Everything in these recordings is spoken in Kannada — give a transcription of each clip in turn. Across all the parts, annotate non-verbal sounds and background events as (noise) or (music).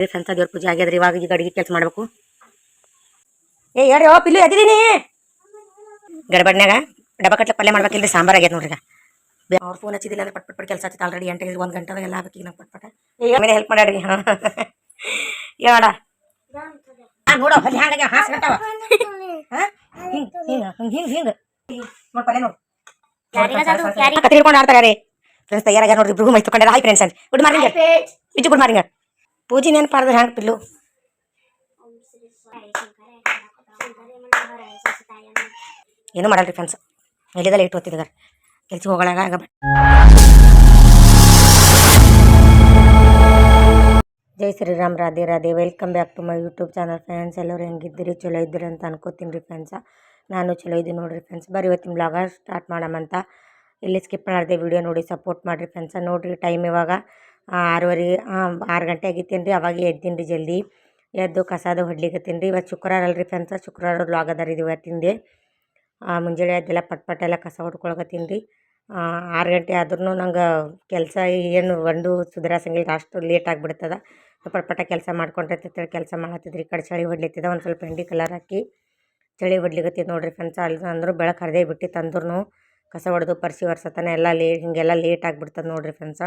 ಫ್ರೆಂಡ್ಸ್ ದೇವ್ರ ಪೂಜೆ ಆಗ್ಯದ್ರಿ ಇವಾಗ ಈಗ ಅಡಿಗೆ ಕೆಲಸ ಮಾಡ್ಬೇಕು. ಏ ಹೇಳ್ರಿ ಓ ಪಿಲ್ಲು ಎದ್ದಿದ್ದೀನಿ ಗಡಬಡ್ನ್ಯಾಗ ಡಬ್ಬ ಕಟ್ಲೆ ಪಲ್ಯ ಮಾಡ್ಬೇಕಿಲ್ರಿ ಸಾಂಬಾರ್ ಆಗ್ಯದ ನೋಡ್ರಿ ಈಗ. ಅವ್ರ ಫೋನ್ ಹಚ್ಚಿದಿಲ್ಲ ಅಂದ್ರೆ ಪಟ್ ಪಟ್ ಪಟ್ ಕೆಲಸ ಹಚ್ಚಿತ್ತು ಆಲ್ರೆಡಿ ಎಂಟು ಒಂದು ಗಂಟೆದಾಗ ಎಲ್ಲ ಆಗ್ಬೇಕು ಈಗ ನಂಗೆ ಪಟ್ ಪಟ್. ಈಗ ಮನೆ ಹೆಲ್ಪ್ ಮಾಡ್ಯಾಡ್ರಿ ಹಾಂ ಯಾಡ ಹಾಂ ನೋಡು ಅಲ್ಲಿ ಹ್ಯಾಂಗ ಹಾಸ್ ಗಂಟವ (laughs) ಹಾಂ? ಹಿಂಗೆ ಹಿಂಗೆ ಹಿಂಗೆ ಹಿಂಗೆ ಹಿಂಗೆ. ನೋಡಿ ಪಲ್ಯ ನೋಡು. ಯಾರಿಗದು? ಯಾರಿಗ್- ಕತ್ತಿ ಹಿಡ್ಕೊಂಡು ಆಡ್ತಾರೆ ರೀ ಫ್ರೆಂಡ್ಸ್ ತಯಾರಾಗ್ಯಾರ ನೋಡ್ರಿ ಇಬ್ರು ಮೈ ತಗೊಂಡ್ಯಾರ ಹಾಯ್ ಫ್ರೆಂಡ್ಸ್ ಅಂತ good morning Biju good morning ಪೂಜೆ ನೆನಪಾಡ್ದ್ರೆ ಹ್ಯಾಂಗ ಪಿಲ್ಲು? ಏನು ಮಾಡಲ್ರಿ ಫ್ರೆಂಡ್ಸ್ ಎಲ್ಲಿದಲ್ಲ ಇಟ್ಟು ಓದ್ತಿದ್ದಾರೆ ಕೆಲ್ಸ ಹೋಗಳಾಗ ಆಗ ಜೈ Shriram Radhe Radhe. Welcome back to my YouTube channel friends ಎಲ್ಲರೂ ಹೆಂಗಿದ್ದೀರಿ? ಚಲೋ ಇದ್ದೀರಿ ಅಂತ ಅನ್ಕೋತೀನಿ ರೀ ಫ್ರೆಂಡ್ಸ ನಾನು ಚಲೋ ಇದ್ದೀನಿ ನೋಡಿರಿ ಫ್ರೆಂಡ್ಸ್ ಬರೀ ಇವತ್ತಿನ ಬ್ಲಾಗ ಸ್ಟಾರ್ಟ್ ಮಾಡಮಂತ ಇಲ್ಲಿ ಸ್ಕಿಪ್ ಮಾಡಿದೆ ವಿಡಿಯೋ ನೋಡಿ ಸಪೋರ್ಟ್ ಮಾಡಿರಿ ಫ್ರೆಂಡ್ಸ ನೋಡಿರಿ ಟೈಮ್ ಇವಾಗ ಆರೂವರೆ ಆರು ಗಂಟೆ ಆಗಿತ್ತೇನು ರೀ ಅವಾಗ ಎದ್ದೀನಿ ರೀ ಜಲ್ದಿ. ಎದ್ದು ಕಸಾದು ಹೊಡ್ಲಿಕತ್ತೀನಿ ರೀ ಇವತ್ತು ಶುಕ್ರವಾರ ಅಲ್ರಿ ಫ್ರೆಂಡ್ಸ ಶುಕ್ರವಾರ ಲಾಗ್ ಅದ ರೀ ಇದು ಇವತ್ತಿಂದೆ. ಮುಂಜಾನೆ ಅದೆಲ್ಲ ಪಟ್ ಪಟ್ ಎಲ್ಲ ಕಸ ಹೊಡ್ಕೊಳಕತ್ತೀನಿ ರೀ ಆರು ಗಂಟೆ ಆದ್ರೂ ನಂಗೆ ಕೆಲಸ ಏನು ಒಂದು ಸುಧಾರಿಸಂಗಿಲ್ಲ ಅಷ್ಟು ಲೇಟ್ ಆಗಿಬಿಡ್ತದ. ಪಟ್ ಪಟ ಕೆಲಸ ಮಾಡ್ಕೊಂಡಿರ್ತೈತೆ ಕೆಲಸ ಮಾಡತ್ತಿದ್ರಿ ಕಡೆ ಚಳಿ ಹೊಡ್ಲಿತ್ತಿದ, ಒಂದು ಸ್ವಲ್ಪ ಎಂಡಿ ಕಲರ್ ಹಾಕಿ ಚಳಿ ಹೊಡ್ಲಿಕತ್ತಿದ್ ನೋಡ್ರಿ ಫ್ರೆಂಡ್ಸ್ ಅಲ್ಲಿ ಅಂದರೂ ಬೆಳೆ ಹರಿದೇ ಬಿಟ್ಟಿತ್ತು ಅಂದ್ರೂ ಕಸ ಹೊಡೆದು, ಪರ್ಸಿ ಒರ್ಸತನ ಎಲ್ಲ ಲೇ ಹೀಗೆಲ್ಲ ಲೇಟ್ ಆಗಿಬಿಡ್ತದೆ ನೋಡಿರಿ ಫ್ರೆಂಡ್ಸ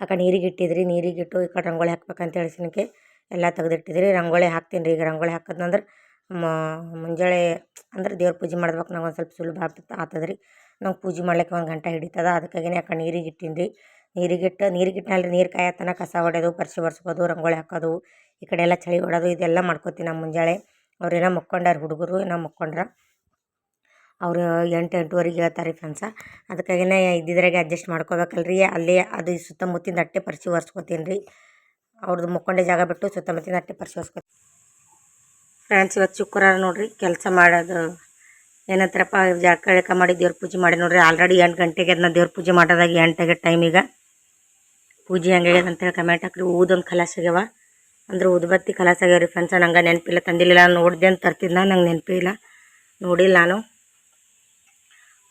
ಆ ಕಡೆ ನೀರಿಗೆ ಇಟ್ಟಿದ್ರಿ, ನೀರಿಗೆ ಇಟ್ಟು ಈ ಕಡೆ ರಂಗೋಲಿ ಹಾಕ್ಬೇಕಂತ ಹೇಳಿಸಿನಕ್ಕೆ ಎಲ್ಲ ತೆಗೆದಿಟ್ಟಿದ್ರಿ. ರಂಗೋಲಿ ಹಾಕ್ತೀನಿ ರೀ ಈಗ ರಂಗೋಲಿ ಹಾಕೋದಂದ್ರೆ ಮುಂಜಾನೆ ಅಂದ್ರೆ ದೇವ್ರ ಪೂಜೆ ಮಾಡ್ಬೇಕು ನಂಗೆ ಒಂದು ಸ್ವಲ್ಪ ಸುಲಭ ಆಗ್ತದೆ ಆಗ್ತದೆ ರೀ ನಂಗೆ ಪೂಜೆ ಮಾಡ್ಲಿಕ್ಕೆ ಒಂದು ಗಂಟೆ ಹಿಡಿತದ, ಅದಕ್ಕಾಗಿನೇ ಆ ಕಡೆ ನೀರಿಗೆ ಇಟ್ಟೀನಿ ರೀ ನೀರಿಗಿಟ್ಟು ನೀರಿಗಿಟ್ಟನಲ್ಲಿ ನೀರು ಕಾಯತನ ಕಸ ಹೊಡೆಯೋದು ಪರ್ಸಿ ಒರೆಸ್ಬೋದು, ರಂಗೋಲಿ ಹಾಕೋದು, ಈ ಕಡೆ ಎಲ್ಲ ಚಳಿ ಹೊಡೋದು ಇದೆಲ್ಲ ಮಾಡ್ಕೋತೀನಿ ನಮ್ಮ ಮುಂಜಾನೆ ಅವ್ರೇನೋ ಮಕ್ಕೊಂಡಾರ ಹುಡುಗರು, ಏನೋ ಮುಕ್ಕೊಂಡ್ರ ಅವರು ಎಂಟು, ಎಂಟುವರೆಗೆ ಹೇಳ್ತಾರೆ ಫ್ರೆಂಡ್ಸ ಅದಕ್ಕಾಗಿನೇ ಇದ್ದಿದ್ರಾಗೆ ಅಡ್ಜಸ್ಟ್ ಮಾಡ್ಕೋಬೇಕಲ್ರಿ. ಅಲ್ಲಿ ಅದು ಸುತ್ತಮುತ್ತಿನ ಅಟ್ಟೆ ಪರಿಸಿ ಒರೆಸ್ಕೊತೀನಿ ರೀ. ಅವ್ರದ್ದು ಮುಕ್ಕೊಂಡೆ ಜಾಗ ಬಿಟ್ಟು ಸುತ್ತಮುತ್ತಿನ ಅಟ್ಟೆ ಪರಿಸಿ ಒರೆಸ್ಕೊತೀನಿ. ಫ್ರೆಂಡ್ಸ್ ಇವತ್ತು ಶುಕ್ರವಾರ ನೋಡಿರಿ, ಕೆಲಸ ಮಾಡೋದು. ಏನಂತಾರಪ್ಪ ಜಾಕಳಿಕ ಮಾಡಿ ದೇವ್ರ ಪೂಜೆ ಮಾಡಿ ನೋಡ್ರಿ. ಆಲ್ರೆಡಿ ಎಂಟು ಗಂಟೆಗೆ ಅದನ್ನ ದೇವ್ರ ಪೂಜೆ ಮಾಡೋದಾಗ ಎಂಟಾಗೆ ಟೈಮ್ ಈಗ. ಪೂಜೆ ಹೆಂಗಾಗ್ಯದ ಅಂತೇಳಿ ಕಮೆಂಟ್ ಹಾಕ್ರಿ. ಊದೊಂದು ಕಲಾಸ್ ಆಗ್ಯಾವ. ಅಂದ್ರೆ ಉದ್ಬತ್ತಿ ಕಲಾಸ್ ಆಗ್ಯಾವ ರೀ ಫ್ರೆಂಡ್ಸ ನಂಗೆ ನೆನಪಿಲ್ಲ, ತಂದಿಲ್ಲ. ನೋಡಿದೆ ಅಂತ ತರ್ತಿದ್ದ ನಂಗೆ ನೆನಪಿಲ್ಲ ನೋಡಿಲ್ಲ ನಾನು.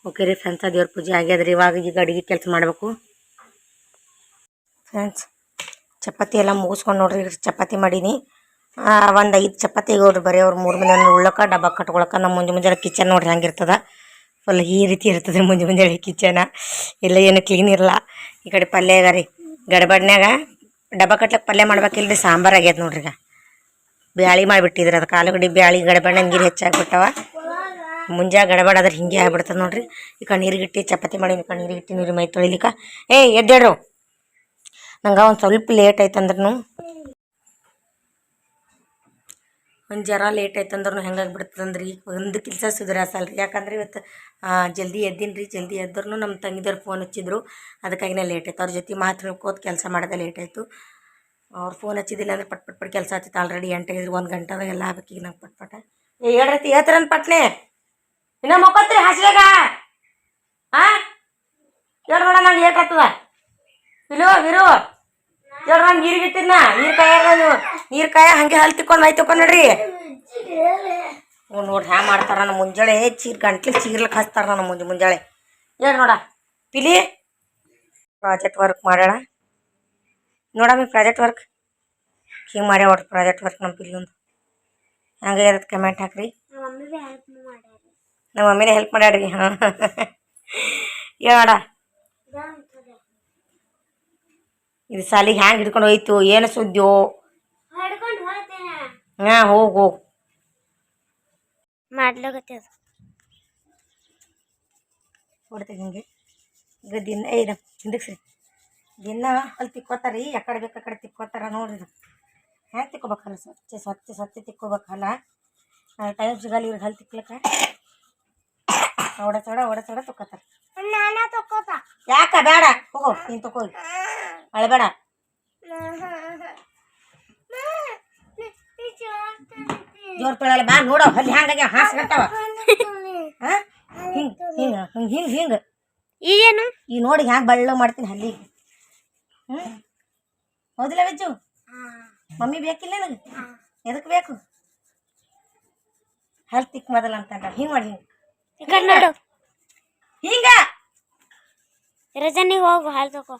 ಓಕೆ ರೀ ಫ್ರೆಂಡ್ಸ್ ದೇವ್ರ ಪೂಜೆ ರೀ ಇವಾಗ ಈಗ ಅಡುಗೆ ಕೆಲಸ ಮಾಡಬೇಕು. ಫ್ರೆಂಡ್ಸ್, ಚಪಾತಿ ಎಲ್ಲ ಮುಗಿಸ್ಕೊಂಡು ನೋಡ್ರಿ ಚಪಾತಿ ಮಾಡೀನಿ. ಒಂದು ಐದು ಚಪಾತಿ ಅವ್ರು ಬರೀ ಅವ್ರು ಮೂರು ಮನೆ ಉಳ್ಳಕ, ಡಬ್ಬ ಕಟ್ಕೊಳಕ. ನಮ್ಮ ಮುಂಜೆ ಮುಂಜಾನೆ ಕಿಚನ್ ನೋಡ್ರಿ ಹಂಗಿರ್ತದ ಫುಲ್ ಈ ರೀತಿ ಇರ್ತದೆ ಮುಂಜೆ ಮುಂಜಾನೆ ಕಿಚನ. ಇಲ್ಲ, ಏನು ಕ್ಲೀನ್ ಇರಲ್ಲ. ಈ ಕಡೆ ಪಲ್ಯ ರೀ. ಗಡಬಡ್ನ್ಯಾಗ ಡಬ್ಬ ಕಟ್ಲಕ್ಕೆ ಪಲ್ಯ ಮಾಡ್ಬೇಕಿಲ್ರಿ, ಸಾಂಬಾರು ಆಗ್ಯದ ನೋಡ್ರಿ ಈಗ. ಬ್ಯಾಳಿ ಮಾಡಿಬಿಟ್ಟಿದ್ರಿ ಅದಕ್ಕೆ ಆಲೂಗಡ್ಡೆ ಬ್ಯಾಳಿ ಗಡಬಣ್ಣ, ನೀರು ಹೆಚ್ಚಾಗ್ಬಿಟ್ಟವ ಮುಂಜಾ ಗಡಬಡ ಆದ್ರೆ ಹಿಂಗೆ ಆಗ್ಬಿಡ್ತದೆ ನೋಡ್ರಿ. ಈ ನೀರು ಗಿಟ್ಟಿ, ಚಪಾತಿ ಮಾಡಿ ಈ ನೀರು ಮೈ ತೊಳಿಲಿಕ್ಕ. ಏ ಎದ್ದೇಡ್ರು ನಂಗೆ ಒಂದು ಸ್ವಲ್ಪ ಲೇಟ್ ಆಯ್ತಂದ್ರೂ ಒಂದು ಜರ ಲೇಟ್ ಆಯ್ತಂದ್ರೂ ಅಂದ್ರೂ ಆಗ್ಬಿಡ್ತದಂದ್ರಿ? ಒಂದು ಕೆಲಸ ಸುಧಾರಿಸಲ್ರಿ. ಯಾಕಂದ್ರೆ ಇವತ್ತು ಜಲ್ದಿ ಎದ್ದೀನಿ ರೀ ಜಲ್ದಿ ಎದ್ರೂ ನಮ್ಮ ತಂಗಿದವ್ರು ಫೋನ್ ಹಚ್ಚಿದ್ರು. ಅದಕ್ಕಾಗಿನೇ ಲೇಟ್ ಆಯ್ತು. ಅವ್ರ ಜೊತೆ ಮಾತು ಹೇಳ್ಕೋತ ಕೆಲಸ ಮಾಡೋದೇ ಲೇಟ್ ಆಯಿತು. ಅವ್ರು ಫೋನ್ ಹಚ್ಚಿದ್ದಿಲ್ಲ ಅಂದ್ರೆ ಪಟ್ ಪಟ್ ಪಟ್ ಕೆಲಸ ಹಚ್ಚಿತ್ತು ಆಲ್ರೆಡಿ ಎಂಟು ಒಂದು ಗಂಟೆದಾಗ ಎಲ್ಲ ಆಗ್ಬೇಕು ಈಗ ನಂಗೆ ಪಟ್ ಪಟ. ಹೇಳ್ರತಿ ಹೇಳ್ತಾರಂತ ಪಟ್ನೆ? ಇನ್ನ ಮೊಕ್ಕತ್ರಿ ಹಸಿರಾಗ ಆ? ಹೇಳ್ ನೋಡ ನಂಗೆ ಏಟ್ ಆಗ್ತದ ಇಲ್ಲೋ ವಿರು ಹೇಳ್ ನಾನು ನೀರಿಗೆ ಇಟ್ಟಿದ್ನ. ನೀರು ಕಾಯಾಗ ನೀವು ನೀರು ಕಾಯ ಹಂಗೆ ಹಲ್ ತಿಕ್ಕೊಂಡು ಮೈ ತಿಕ್ಕೊಂಡು ನೋಡ್ರಿ. ನೋಡ್ರಿ ಹ್ಯಾ ಮಾಡ್ತಾರ ನಮ್ಮ ಮುಂಜಾನೆ ಚೀರ್ ಗಂಟ್ಲಿ ಚೀರ್ಲಕ್ಕೆ ಹಚ್ತಾರ ನನ್ನ ಮುಂಜೆ ಮುಂಜಾನೆ ಹೇಳಿ ನೋಡ. ಪಿಲಿ. ಪ್ರಾಜೆಕ್ಟ್ ವರ್ಕ್ ಮಾಡೋಣ ನೋಡಮ್ಮ ಪ್ರಾಜೆಕ್ಟ್ ವರ್ಕ್. ಹಿಂಗೆ ಮಾಡ್ಯಾವ ಪ್ರಾಜೆಕ್ಟ್ ವರ್ಕ್ ನಮ್ಮ ಪಿಲ್ಲೊಂದು ಹಂಗೆ ಇರತ್ತೆ ಕಮೆಂಟ್ ಹಾಕ್ರಿ. ನಮ್ಮ ಮಮ್ಮಿನೇ ಹೆಲ್ಪ್ ಮಾಡ್ಯಾಡ್ರಿ ಹಾಂ. ಹೇಳ ಇದು ಸಾಲಿಗೆ ಹ್ಯಾಂಗೆ ಹಿಡ್ಕೊಂಡು ಹೋಯ್ತು? ಏನು ಸುದ್ದಿಯೋ? ಹಾಂ ಹೋಗು ಹೋಗು. ಮಾಡ್ಲಾಗತ್ತದ ಕೊಡ್ತೀನಿ ಹಿಂಗೆ. ಈಗ ದಿನ ಏ ಇದು ಹಿಂದಕ್ಕೆ ಸರಿ ದಿನ ಅಲ್ಲಿ ತಿಕ್ಕೋತಾರ ಕಡೆ ಬೇಕು ಆ ಕಡೆ ತಿಕ್ಕೋತಾರ ನೋಡ್ರಿ ಹ್ಯಾಂಗೆ ತಿಕ್ಕೋಬೇಕಲ್ಲ? ಸ್ವಚ್ಛ ಸ್ವಚ್ಛ ಸ್ವಚ್ಛ ತಿಕ್ಕೋಬೇಕಲ್ಲ? ಟೈಮ್ ಸಿಗಲ್ಲ ಇವ್ರಿಗೆ ಅಲ್ಲಿ ತಿಕ್ಲಕ್ಕ. ಓಡಸೋಡ ಹೊಡೆಸೋಡ ತಿಕ್ಕೋತಾರ. ನಾನ ತಕೋತ ಯಾಕ ಬೇಡ ಹೋಗೋ ನೀನು ತಕೋ ಅಳಬೇಡ ಜೋರ್ ತೊಳಲ್ಲ ಬಾ ನೋಡೋ ಅಲ್ಲಿ ಹ್ಯಾಂಗಾಗ ಹಾಸ್ಕಂತಾವ ಹಿಂಗೆ ಹಿಂಗೆ ಹಿಂಗೆ ಹಿಂಗೆ ಹಿಂಗೆ. ಈಗೇನು ಈ ನೋಡಿ ಹ್ಯಾಂಗೆ ಬಳ್ಳ ಮಾಡ್ತೀನಿ ಹಲ್ಲಿ ಹ್ಞೂ ಹೌದಿಲ್ಲ ವೆಜ್ಜು? ಮಮ್ಮಿ ಬೇಕಿಲ್ಲ ನನಗೆ? ಎದಕ್ಕೆ ಬೇಕು? ಹಲ್ ತಿಕ್ ಮೊದಲ ಅಂತ ಹಿಂಗೆ ಮಾಡಿ ಹಿಂಗೆ. ಕಡೆ ನೋಡು. ಹಿಂಗ. ರಜನಿಗೆ ಹೋಗು ಹಾಲು ತಗೋ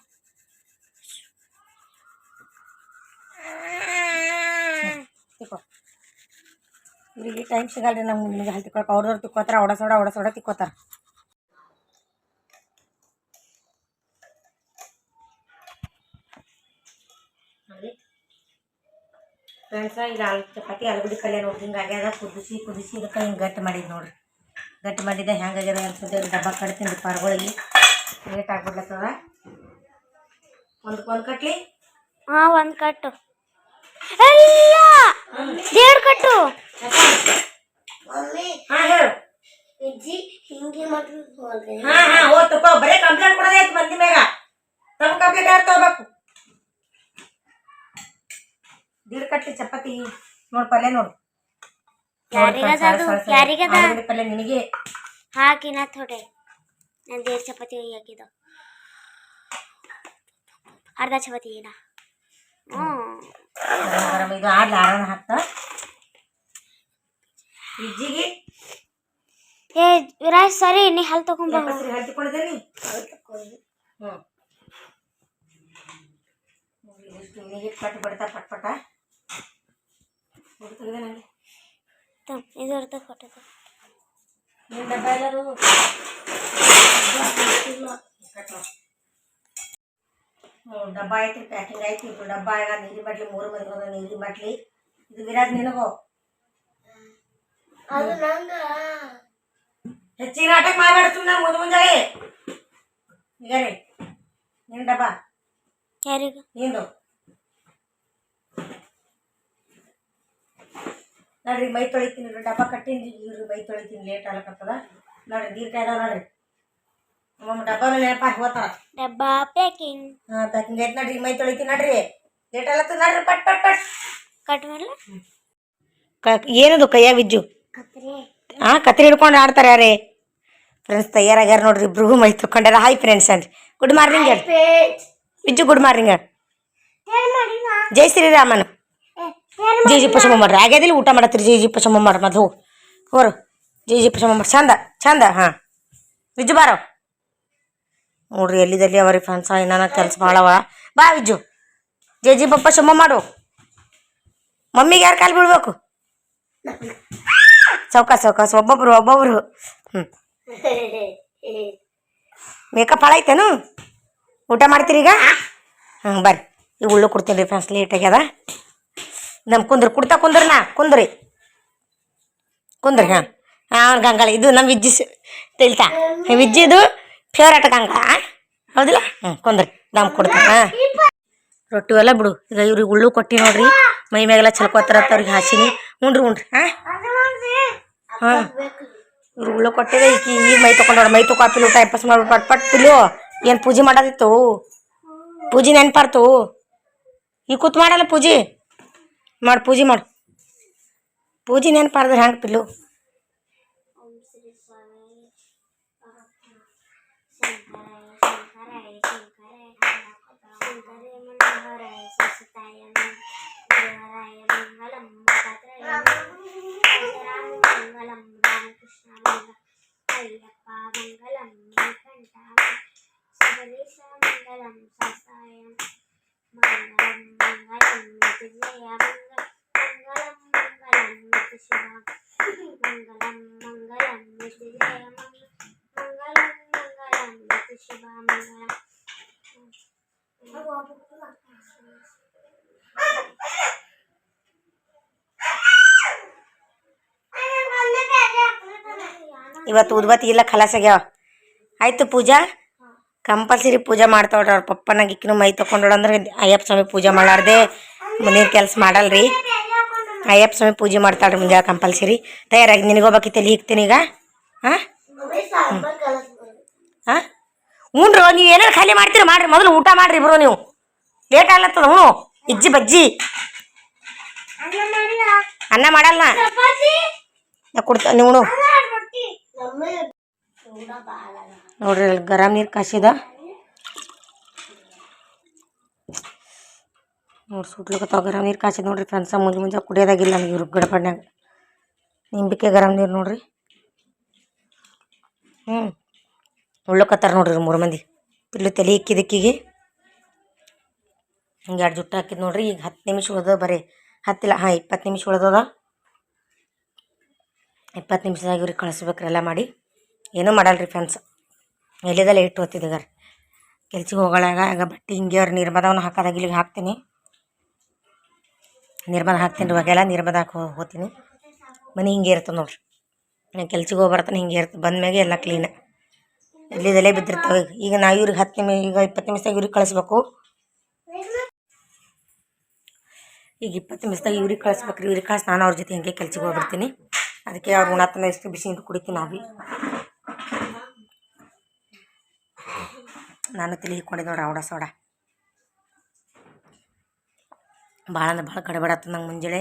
ಇವ್ರಿಗೆ ಟೈಮ್ ಸಿಗಲ್ರಿ ನಮ್ಗೆ ನಿಮಗೆ ಹಾಲು ತಿಕ್ಕೋಕೆ ಅವ್ರವ್ರು ತಿಕ್ಕೋತಾರ ಒಡಸೋಡ ಒಡಸೋಡ ತಿಕ್ಕೋತಾರ. ಫ್ರೆಂಡ್ಸ ಈಗ ಆಲೂ ಚಪಾತಿ ಆಲೂಗಡ್ಡೆ ಪಲ್ಯ ನೋಡಿ ಹಿಂಗೆ ಆಗ್ಯದ. ಕುದಿಸಿ ಕುದಿಸಿ ಇದಕ್ಕೆ ಹಿಂಗೆ ಗಟ್ಟಿ ಮಾಡಿದ್ದು ನೋಡ್ರಿ. ಗಟ್ಟಿ ಮಾಡಿದ್ದೆ ಹೆಂಗಾಗ್ಯದ ಅನ್ಸುತ್ತೆ ಡಬ್ಬ ಕಟ್ತೀನಿ ಪಾರ್ಗಳಿಗೆ. ಲೇಟ್ ಆಗ್ಬಿಡ್ಲತ್ತದ. ಒಂದು ಒಂದು ಕಟ್ಲಿ? ಹಾ ಒಂದು ಕಟ್ಟು. ಎಲ್ಲ! ದೇವ್ರ ಕಟ್ಟು. ಹಾಂ ಹೇಳು. ಹಾಂ ಹಾಂ ಹಾ ತಗೋ ಬರೀ ಕಂಪ್ಲೇಂಟ್ ಕೊಡೋದೇ ಮಂದಿ ಮ್ಯಾಗ. ತಮ್ಮ ಕಂಪ್ಲೇಂಟ್ ಯಾರು ತಗೋಬೇಕು? ದೀಡ್ ಕಟ್ಲಿ ಚಪಾತಿ ನೋಡಿ ಪಲ್ಯ ನೋಡು. ಪಲ್ಯ ನಿನಗೆ. ಹಾಕಿನ ಥೋಡೆ ನಾನು ದೇವ್ರ ಚಪಾತಿ ಹಾಕಿದ ಅರ್ಧ ಚಪಾತಿ ಏನ? ಹ್ಞೂ ಇದು ಆಡ್ಲ ಹಾಕ್ತ. ಏ ವಿರಾಜ್ ಸರಿ ನೀ ಹಲ್ ಎಪ್ಪತ್ತು ಹಚ್ಚಿಕೊಂಡಿದ್ದೇನೆ ಹ್ಞೂ ಕಟ್ಟಿ ಬಿಡ್ತಾ ಪಟ್ ಪಟ ನನಗೆ ಇದು ಅರ್ಧ ಕೊಟ್ಟದ ನಿಮ್ಮ ಡಬ್ಬ ಎಲ್ಲರೂ ಹ್ಞೂ ಡಬ್ಬ ಐತಿ ಪ್ಯಾಕಿಂಗ್ ಐತಿ ಇಬ್ರು ಡಬ್ಬ ಆಗ ನೀರಿ ಬಾಟ್ಲಿ ಮೂರು ಮಂದಿ ಹೋದ ನೀರಿ ಬಾಟ್ಲಿ ಇದು ವಿರಾಟ್ ನಿನಗೋ ಹೆಚ್ಚಿಗೆ ನಾಟಕ ಮಾಡಬೇಡ ಸುಮ್ಮನೆ ಮುಂದೆ ಮುಂಜಾನೆ ಈಗ ರೀ ನಿನ್ನ ಡಬ್ಬ ಯಾರಿಗ ನಿಂದು ನೋಡ್ರಿ ಮೈ ತೊಳಿತೀನಿ ರೀ ಡಬ್ಬ ಕಟ್ಟಿನಿ ಇವ್ರಿ ಮೈ ತೊಳಿತೀನಿ ಲೇಟ್ ಆಗ್ಲಕತ್ತದ. ನೋಡ್ರಿ ನೀರು ಕಾಯ್ದಾವ ನೋಡ್ರಿ. ಒಮ್ಮೊಮ್ಮೆ ಡಬ್ಬ ಮೇಲೆ ಹೋಗ್ತಾರ ಡಬ್ಬ ಪ್ಯಾಕಿಂಗ್. ಹಾಂ ಪ್ಯಾಕಿಂಗ್ ಐತೆ ನೋಡ್ರಿ ಮೈ ತೊಳಿತೀನಿ ನೋಡ್ರಿ. ಲೇಟ್ ಆಗ್ಲತ್ತದ ನೋಡ್ರಿ ಪಟ್ ಪಟ್ ಪಟ್. ಕಟ್ ಮಾಡಲ ಕ ಏನದು ಕೈಯಾಗ ಬಿಜ್ಜು ಹಾಂ ಕತ್ರಿ ಹಿಡ್ಕೊಂಡು ಆಡ್ತಾರೆ ಯಾರೇ? ಫ್ರೆಂಡ್ಸ್ ತಯಾರಾಗ್ಯಾರ ನೋಡ್ರಿ ಇಬ್ರಿಗೂ ಮೈ ತಕೊಂಡಾರ ಹಾಯ್ ಫ್ರೆಂಡ್ಸ್ ಅನ್ರಿ good morning Bijju good morning ಜೈ ಶ್ರೀರಾಮನ್. ಜೈ ಜಿ ಪಶಮ ಮಾಡ್ರಿ ಆಗ್ಯದಿಲ್ಲ ಊಟ ಮಾಡತ್ತೀರಿ? ಜಿ ಜಿ ಪಶಮ ಮಾಡ್ರಿ ಮೊದ್ಲು ಹೋಗಿ ಹೋರು. ಜಿ ಜಿ ಪಶಮ ಮಾಡಿ ಚಂದ ಚಂದ ಹಾಂ. ವಿಜ್ಜು ಬಾರೋ. ನೋಡ್ರಿ ಎಲ್ಲಿದಲ್ಲಿ ಅವರಿ ಫ್ರೆಂಡ್ಸ ಏನಾನ ಕೆಲಸ ಭಾಳವ ಬಾ ವಿಜ್ಜು. ಜೆ ಜಿ ಪಪ್ಪ ಶಮ ಮಾಡು. ಮಮ್ಮಿಗೆ ಯಾರು ಕಾಲು ಬೀಳ್ಬೇಕು? ಚೌಕಾಸ್ ಸೌಕಾಸ. ಒಬ್ಬೊಬ್ರು ಒಬ್ಬೊಬ್ರು. ಹ್ಞೂ ಮೇಕಪ್ ಹಾಳಾಯ್ತೇನು ಊಟ ಮಾಡ್ತೀರಿ ಈಗ? ಹ್ಞೂ ಬರ್ರಿ. ಈಗ ಉಳ್ಳು ಕೊಡ್ತೀನಿ ರೀ ಫ್ರೆಂಡ್ಸ್ ಲೇಟ್ ಆಗ್ಯದ. ನಮ್ಮ ಕುಂದ್ರಿ ಕುಡ್ತಾ ಕುಂದ್ರನಾ ಕುಂದ್ರಿ. ಕುಂದ್ರಿ, ಹಾಂ. ಹಾಂ ಗಂಗಾಳ, ಇದು ನಮ್ಮ ವಿಜ್ಜಿ ತಿಳ್ತಾ ವಿಜ್ಜಿದು ಫೇವ್ರೇಟ್ ಗಂಗಾಳ ಹೌದಿಲ್ಲ? ಹ್ಞೂ ಕುಂದ್ರಿ. ದಮ್ ಕೊಡ್ತೀನಿ ಹಾಂ. ರೊಟ್ಟಿ ಎಲ್ಲ ಬಿಡು. ಈಗ ಇವ್ರಿಗೆ ಉಳ್ಳು ಕೊಟ್ಟಿ ನೋಡ್ರಿ. ಮೈ ಮ್ಯಾಗೆಲ್ಲ ಚಲ್ಕೋತಾರ ಅವ್ರಿಗೆ ಹಾಸಿನಿ. ಉಂಡ್ರಿ ಉಂಡ್ರಿ, ಹಾಂ? ಹಾಂ. ಇವ್ರು ಉಳ್ಳು ಕೊಟ್ಟಿದೆ. ಈಗ ಈಗ ಮೈ ತೊಗೊಂಡೋಡ ಮೈ ತೊಗೊಪಿಲ್ಲ ಊಟ ಎಪ್ಪಸ್ ಮಾಡಿ ಪಟ್ ಪಟ್ ಪಿಲು ಏನು ಪೂಜೆ ಮಾಡೋದಿತ್ತು? ಪೂಜೆ ನೆನ್ಪಾರ್ತು ಈಗ ಕೂತ್ ಮಾಡಲ್ಲ ಪೂಜೆ. ಮಾಡು ಪೂಜೆ ಮಾಡು ಪೂಜೆ ನೆನ್ಪಾರ್ದ್ರೆ ಹೆಂಗೆ ಪಿಲ್ಲು ಓಂ ಶ್ರೀ ಸ್ವಾಮಿ ಶಂಕರಾಯ ಶಂಕರಾಯ ಶಂಕರಾಯ ಶಂಕರೇ ಮನೋಹರಾಯ ಸಸಿತಾಯ ದೇವರಾಯ ಮಂಗಲಂ ಭದ್ರಾಯ ಮಂಗಲಂ ರಾಮಕೃಷ್ಣ ಮಂಗಲಂ ಅಯ್ಯಪ್ಪ ಮಂಗಲಂ ಶ್ರೀಕಂಠ ಶಬರೀಶ ಮಂಗಲಂ ಶಾಸ್ತಾಯ ಮಂಗಲಂ ಮಂಗಲಂ ವಿಜಯ ಮಂಗಲಂ ಮಂಗಲಂ ಶಿವ ಮಂಗಲಂ ಮಂಗಲಂ ವಿಜಯ ಮಂಗಲಂ ಮಂಗಲಂ ಶಿವ ಮಂಗಲಂ ಇವತ್ತು ಉದ್ಬತ್ತಿ ಇಲ್ಲ ಖಲಾಸ್ ಆಗ್ಯಾವ ಆಯ್ತು ಪೂಜಾ Compulsory ಪೂಜೆ ಮಾಡ್ತಾವ್ರಿ ಅವ್ರ ಪಪ್ಪನಾಗ ಇಕ್ಕಿನ ಮೈ ಅಂದ್ರೆ ಅಯ್ಯಪ್ಪ ಸ್ವಾಮಿ ಪೂಜೆ ಮಾಡಾರ್ದೆ ಮುಂದಿನ ಕೆಲಸ ಮಾಡಲ್ರಿ. ಅಯ್ಯಪ್ಪ ಸ್ವಾಮಿ ಪೂಜೆ ಮಾಡ್ತಾಳ್ರಿ ಮುಂಜಾನೆ ಕಂಪಲ್ಸರಿ. ತಯಾರಾಗಿ ನಿನಗೋಬೇಕಿತ್ತು ತಲೆ ಹಿಗ್ತೀನಿ ಈಗ? ಹಾಂ? ಹಾಂ? ಹ್ಞೂ ನೀವು ಏನಾರು ಖಾಲಿ ಮಾಡ್ತೀರಿ? ಮಾಡ್ರಿ, ಮೊದಲು ಊಟ ಮಾಡ್ರಿ ಇಬ್ರು ನೀವು. ಲೇಟ್ ಆಗ್ಲತ್ತದ ಹ್ಞೂ ಇಜ್ಜಿ ಬಜ್ಜಿ. ಅನ್ನ ಮಾಡಲ್ಲ. ನಾ ಕೊಡ್ತ, ನೀವು ನೋಡ್ರಿ ಅಲ್ಲಿ ಗರಂ ನೀರು ಕಾಸಿದ. ನೋಡಿ ಸುಟ್ಲಕತ್ತಾವ ಗರಂ ನೀರು ಕಾಸಿದ ನೋಡ್ರಿ ಫ್ರೆಂಡ್ಸ ಮುಂಜೆ ಮುಂಜೆ ಕುಡಿಯೋದಾಗಿಲ್ಲ ನನಗೆ ಇವ್ರಿಗೆ ಗಡಪಡ್ನಾಗ ನಿಂಬಿಕೆ ಗರಂ ನೀರು ನೋಡ್ರಿ. ಹ್ಞೂ ಉಳ್ಳಕತ್ತಾರ ನೋಡ್ರಿ ಮೂರು ಮಂದಿ. ಇಲ್ಲೂ ತಲೆ ಇಕ್ಕಿದಕ್ಕಿಗೆ ಹಿಂಗೆ ಎರಡು ಜುಟ್ಟು ಹಾಕಿದ್ ನೋಡ್ರಿ, ಈಗ ಹತ್ತು ನಿಮಿಷ ಉಳ್ದದ ಬರೀ. ಹತ್ತಿಲ್ಲ ಹಾಂ, ಇಪ್ಪತ್ತು ನಿಮಿಷ ಉಳ್ದದ. ಇಪ್ಪತ್ತು ನಿಮಿಷದಾಗ ಇವ್ರಿಗೆ ಕಳಿಸ್ಬೇಕ್ರಿ ಎಲ್ಲ ಮಾಡಿ. ಏನೂ ಮಾಡಲ್ಲ ರೀ ಫ್ರೆಂಡ್ಸ್ ಎಲ್ಲಿದೆಲ್ಲ ಇಟ್ಟು ಹೋಗ್ತಿದ್ದೀಗಾರ ಕೆಲ್ಸಕ್ಕೆ ಹೋಗೊಳಾಗ ಆಗ ಬಟ್ಟೆ ಹಿಂಗೆ ಅವ್ರು ನಿರ್ಮದವನ್ನು ಹಾಕೋದಾಗ ಇಲ್ಲಿಗೆ ಹಾಕ್ತೀನಿ. ನಿರ್ಮದ ಹಾಕ್ತೀನಿ ಇವಾಗೆಲ್ಲ ನಿರ್ಮದ ಹಾಕಿ ಹೋಗ್ತೀನಿ. ಮನೆ ಹಿಂಗೆ ಇರ್ತದೆ ನೋಡ್ರಿ. ನಾನು ಕೆಲ್ಸಕ್ಕೆ ಹೋಗಿ ಬರ್ತಾನೆ ಹಿಂಗೆ ಇರ್ತದೆ ಬಂದಮ್ಯಾಗೆ ಎಲ್ಲ ಕ್ಲೀನ್ ಎಲ್ಲಿದೆಲ್ಲೇ ಬಿದ್ದಿರ್ತಾವೆ ಈಗ. ನಾ ಇವ್ರಿಗೆ ಹತ್ತು ನಿಮಿಷ ಈಗ ಇಪ್ಪತ್ತು ನಿಮಿಷದಾಗ ಇವ್ರಿಗೆ ಕಳಿಸ್ಬೇಕು. ಈಗ ಇಪ್ಪತ್ತು ನಿಮಿಷದಾಗ ಇವ್ರಿಗೆ ಕಳಿಸ್ಬೇಕು ರೀ ಇವ್ರಿಗೆ ಕಳಿಸಿ ನಾನು ಅವ್ರ ಜೊತೆ ಹಿಂಗೆ ಕೆಲ್ಸಕ್ಕೆ ಹೋಗ್ಬಿಡ್ತೀನಿ. ಅದಕ್ಕೆ ಅವ್ರು ಉಣತ್ತನ ಎಷ್ಟು ಬಿಸಿ ಕುಡಿತೀನಿ ನಾವಿ ನಾನು ತಲೆ ಹಿಕ್ಕೊಂಡಿದ್ದೆ ನೋಡ್ರಿ ಅವಡ ಸೋಡ ಭಾಳ ಅಂದ್ರೆ ಭಾಳ ಗಡಬಡತ್ತ ನಂಗೆ ಮುಂಜಾನೆ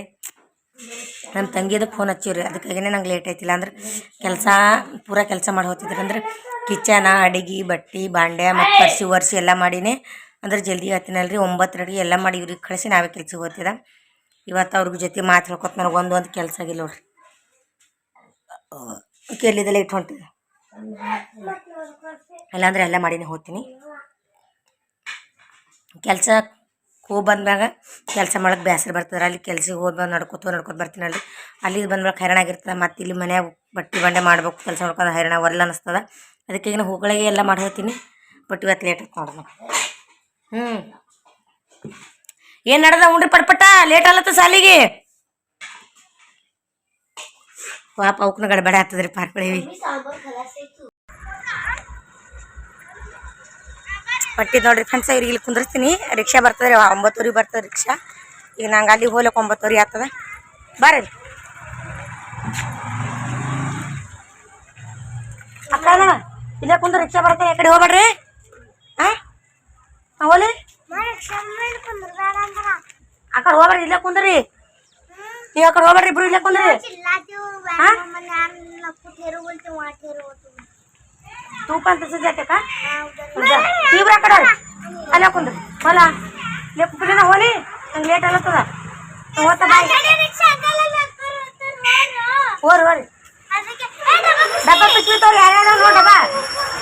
ನಮ್ಮ ತಂಗಿದು ಫೋನ್ ಹಚ್ಚಿವ್ರಿ. ಅದಕ್ಕಾಗಿನೇ ನಂಗೆ ಲೇಟ್ ಆಯ್ತಿಲ್ಲ ಅಂದ್ರೆ ಕೆಲಸ ಪೂರ ಕೆಲಸ ಮಾಡಿ ಹೋಗ್ತಿದ್ರಿ ಅಂದ್ರೆ ಕಿಚನ ಅಡಿಗೆ, ಬಟ್ಟೆ, ಬಾಂಡೆ, ಮತ್ತು ಪರ್ಸಿ, ಒರ್ಸಿ ಎಲ್ಲ ಮಾಡಿನೇ ಅಂದ್ರೆ ಜಲ್ದಿ ಹತ್ತಿನಲ್ರಿ ರೆಡಿ ಎಲ್ಲ ಮಾಡಿ ಇವ್ರಿಗೆ ಕಳಿಸಿ ನಾವೇ ಕೆಲ್ಸಕ್ಕೆ ಹೋಗ್ತಿದ್ದ ಇವತ್ತು ಅವ್ರಿಗೆ ಜೊತೆ ಮಾತು ಹೇಳ್ಕೊತ ನನಗೆ ಒಂದು ಒಂದು ಕೆಲಸ ಆಗಿಲ್ಲ ನೋಡ್ರಿ. ಕೇಳಿದೆಲ್ಲ ಇಟ್ಟು ಹೊಂಟಿದೆ ಇಲ್ಲಾಂದ್ರೆ ಎಲ್ಲ ಮಾಡಿನೇ ಹೋಗ್ತೀನಿ. ಕೆಲಸ ಹೋಗಿ ಬಂದಾಗ ಕೆಲಸ ಮಾಡಕ್ಕೆ ಬೇಸರ ಬರ್ತದೆ. ಅಲ್ಲಿ ಕೆಲ್ಸಕ್ಕೆ ಹೋಗಿ ಬಂದು ನಡ್ಕೋತ ನಡ್ಕೊತ ಬರ್ತೀನಿ ಅಲ್ಲಿ. ಮೇಲೆ ಹೈರಾಣ ಆಗಿರ್ತದೆ. ಮತ್ತು ಇಲ್ಲಿ ಮನ್ಯಾಗ ಬಟ್ಟೆ ಬಂಡೆ ಮಾಡ್ಬೇಕು, ಕೆಲಸ ಮಾಡ್ಕೊಂಡು ಹೈರಾಣ ಒಲ್ಲ ಅನ್ನಿಸ್ತದ ಅದಕ್ಕೆ ಈಗ ಹೋಗಳಿಗೆ ಎಲ್ಲ ಮಾಡಿ ಹೋಗ್ತೀನಿ. ಬಟ್ ಇವತ್ತು ಲೇಟ್ ಆಯ್ತು ನೋಡ್ರಿ ಹ್ಞೂ ಏನು ನಡ್ದ ಉಂಡ್ರಿ ಪಟ್ಪಟ ಲೇಟ್ ಅಲ್ಲತ್ತ ಸಾಲಿಗೆ? ಪಾಪ ಅವಕ್ಕನ ಗಡಬಡ ಆಗ್ತದ್ರಿ ಪಾರ್ಕಳಿವಿ ಪಟ್ಟಿ ನೋಡ್ರಿ ಫ್ರೆಂಡ್ಸ್ ಇವ್ರಿಗೆ ಇಲ್ಲಿ ಕುಂದಿರ್ತೀನಿ ರಿಕ್ಷಾ ಬರ್ತದೆ ಒಂಬತ್ತುವರೆಗೆ ಬರ್ತದೆ ರಿಕ್ಷಾ. ಈಗ ನಂಗೆ ಅಲ್ಲಿ ಹೋಲಕ್ಕೆ ಒಂಬತ್ತುವರೆ ಆಗ್ತದೆ. ಬರ್ರಿ ಅಕ್ಕ ಇಲ್ಲೇ ಕುಂದ್ರ ರಿಕ್ಷಾ ಬರ್ತದೆ ಆ ಕಡೆ ಹೋಗ್ಬೇಡ್ರಿ. ಹಾಂ ಹೋಲಿ ಆ ಕಡೆ ಹೋಗ್ಬೇಡ್ರಿ ಇಲ್ಲೇ ಕುಂದ್ರಿ. ನೀವು ಆ ಕಡೆ ಹೋಗ್ಬೇಡ್ರಿ ಇಬ್ರು ಇಲ್ಲೇ ಕುಂದ್ರಿ. ತೂಕ ಅಂತ ಸುಜಾತಕ್ಕ ಇಬ್ರು ಆ ಕಡೆ ಹೋಗ್ರಿ. ಅಲ್ಲೇ ಕುಂದ್ರಿ ಹೊಲ ಇಲ್ಲೇ ಕುಂದ್ರಿನ ಹೋಲಿ ನಂಗೆ ಲೇಟ್ ಆಗತ್ತದ ಹೋಗ್ತಾ ಬಾಯ್ ಹೋರಿ ಹೋರಿ ಡಬ್ಬ ಬಿಚ್ಚಿರ್ತವ್ರಿ ಯಾರ್ಯಾರು ನೋಡಿ ಡಬ್ಬ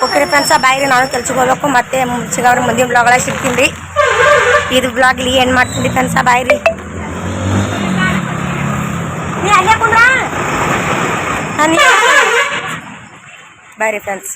ಓಕೆ ಫ್ರೆಂಡ್ಸ ಬಾಯ್ರಿ ನಾನು ಕೆಲ್ಸಕ್ಕೆ ಹೋಗ್ಬೇಕು ಮತ್ತೆ ಸಿಗವ್ರಿ ಮುಂದಿನ ಬ್ಲಾಗ್ ಒಳಗೆ ಸಿಗ್ತೀನಿ ರೀ ಇದು ಬ್ಲಾಗ್ ಇಲ್ಲಿ ಏನು ಮಾಡ್ತೀನಿ ಫ್ರೆಂಡ್ಸ ಬಾಯ್ರಿ ನೀ ಅಲ್ಲೇ ಕುಂದ್ರ ಬಾಯ್ರಿ ಫ್ರೆಂಡ್ಸ್